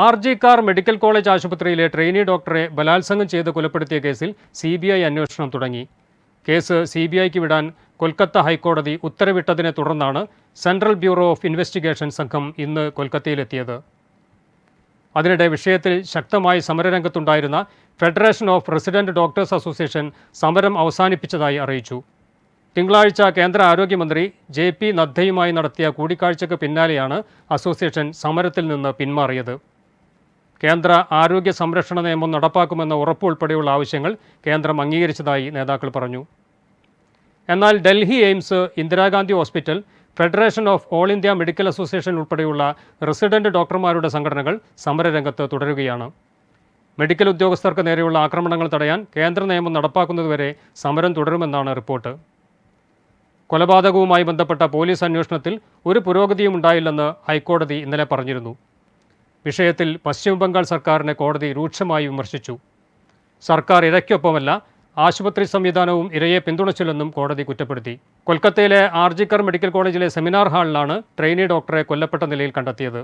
R G Kar medical college ആശുപത്രിയിലെ trainee ഡോക്ടറെ ബലാത്സംഗം ചെയ്ത് കൊലപ്പെടുത്തിയ കേസിൽ സി ബി ഐ അന്വേഷണം തുടങ്ങി. കേസ് സി ബി ഐക്ക് വിടാൻ കൊൽക്കത്ത ഹൈക്കോടതി ഉത്തരവിട്ടതിനെ തുടർന്നാണ് സെൻട്രൽ ബ്യൂറോ ഓഫ് ഇൻവെസ്റ്റിഗേഷൻ സംഘം ഇന്ന് കൊൽക്കത്തയിലെത്തിയത്. അതിനിടെ വിഷയത്തിൽ ശക്തമായി സമരരംഗത്തുണ്ടായിരുന്ന federation of resident doctors association സമരം അവസാനിപ്പിച്ചതായി അറിയിച്ചു. തിങ്കളാഴ്ച കേന്ദ്ര ആരോഗ്യമന്ത്രി ജെ പി നദ്ദയുമായി നടത്തിയ കൂടിക്കാഴ്ചയ്ക്ക് പിന്നാലെയാണ് അസോസിയേഷൻ സമരത്തിൽ നിന്ന് പിന്മാറിയത്. കേന്ദ്ര ആരോഗ്യ സംരക്ഷണ നിയമം നടപ്പാക്കുമെന്ന ഉറപ്പ് ഉൾപ്പെടെയുള്ള ആവശ്യങ്ങൾ കേന്ദ്രം അംഗീകരിച്ചതായി നേതാക്കൾ പറഞ്ഞു. എന്നാൽ Delhi AIIMS Indira Gandhi hospital federation of all India medical association ഉൾപ്പെടെയുള്ള റെസിഡന്റ് ഡോക്ടർമാരുടെ സംഘടനകൾ സമരരംഗത്ത് തുടരുകയാണ്. മെഡിക്കൽ ഉദ്യോഗസ്ഥർക്ക് നേരെയുള്ള ആക്രമണങ്ങൾ തടയാൻ കേന്ദ്ര നിയമം നടപ്പാക്കുന്നതുവരെ സമരം തുടരുമെന്നാണ് റിപ്പോർട്ട്. കൊലപാതകവുമായി ബന്ധപ്പെട്ട പോലീസ് അന്വേഷണത്തിൽ ഒരു പുരോഗതിയും ഉണ്ടായില്ലെന്ന് ഹൈക്കോടതി ഇന്നലെ പറഞ്ഞിരുന്നു. വിഷയത്തിൽ പശ്ചിമബംഗാൾ സർക്കാരിനെ കോടതി രൂക്ഷമായി വിമർശിച്ചു. സർക്കാർ ഇരയ്ക്കൊപ്പമല്ല ആശുപത്രി സംവിധാനവും ഇരയെ പിന്തുണച്ചില്ലെന്നും കോടതി കുറ്റപ്പെടുത്തി. കൊൽക്കത്തയിലെ ആർജിക്കർ മെഡിക്കൽ കോളേജിലെ സെമിനാർ ഹാളിലാണ് ട്രെയിനി ഡോക്ടറെ കൊല്ലപ്പെട്ട നിലയിൽ കണ്ടെത്തിയത്.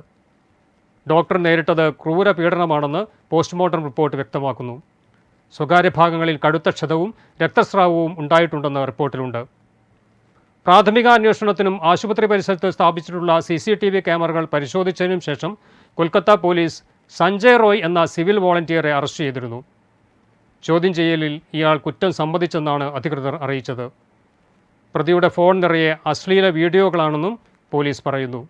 ഡോക്ടർ നേരിട്ടത് ക്രൂര പീഡനമാണെന്ന് പോസ്റ്റ്മോർട്ടം റിപ്പോർട്ട് വ്യക്തമാക്കുന്നു. സ്വകാര്യ ഭാഗങ്ങളിൽ കടുത്ത ക്ഷതവും രക്തസ്രാവവും ഉണ്ടായിട്ടുണ്ടെന്ന് റിപ്പോർട്ടിലുണ്ട്. പ്രാഥമിക അന്വേഷണത്തിനും ആശുപത്രി പരിസരത്ത് സ്ഥാപിച്ചിട്ടുള്ള സി സി ടി വി ക്യാമറകൾ പരിശോധിച്ചതിനും ശേഷം കൊൽക്കത്ത പോലീസ് സഞ്ജയ് റോയ് എന്ന സിവിൽ വോളണ്ടിയറെ അറസ്റ്റ് ചെയ്തിരുന്നു. ചോദ്യം ചെയ്യലിൽ ഇയാൾ കുറ്റം സമ്മതിച്ചെന്നാണ് അധികൃതർ അറിയിച്ചത്. പ്രതിയുടെ ഫോൺ നിറയെ അശ്ലീല വീഡിയോകളാണെന്നും പോലീസ് പറയുന്നു.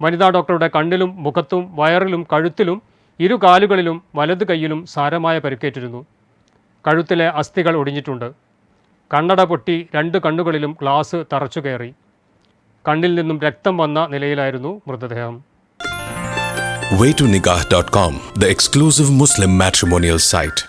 വനിതാ ഡോക്ടറുടെ കണ്ണിലും മുഖത്തും വയറിലും കഴുത്തിലും ഇരു കാലുകളിലും വലത് കൈയിലും സാരമായ പരിക്കേറ്റിരുന്നു. കഴുത്തിലെ അസ്ഥികൾ ഒടിഞ്ഞിട്ടുണ്ട്. കണ്ണട പൊട്ടി രണ്ട് കണ്ണുകളിലും ഗ്ലാസ് തറച്ചു കയറി കണ്ണിൽ നിന്നും രക്തം വന്ന നിലയിലായിരുന്നു മൃതദേഹം waytonikah.com, the exclusive Muslim matrimonial site.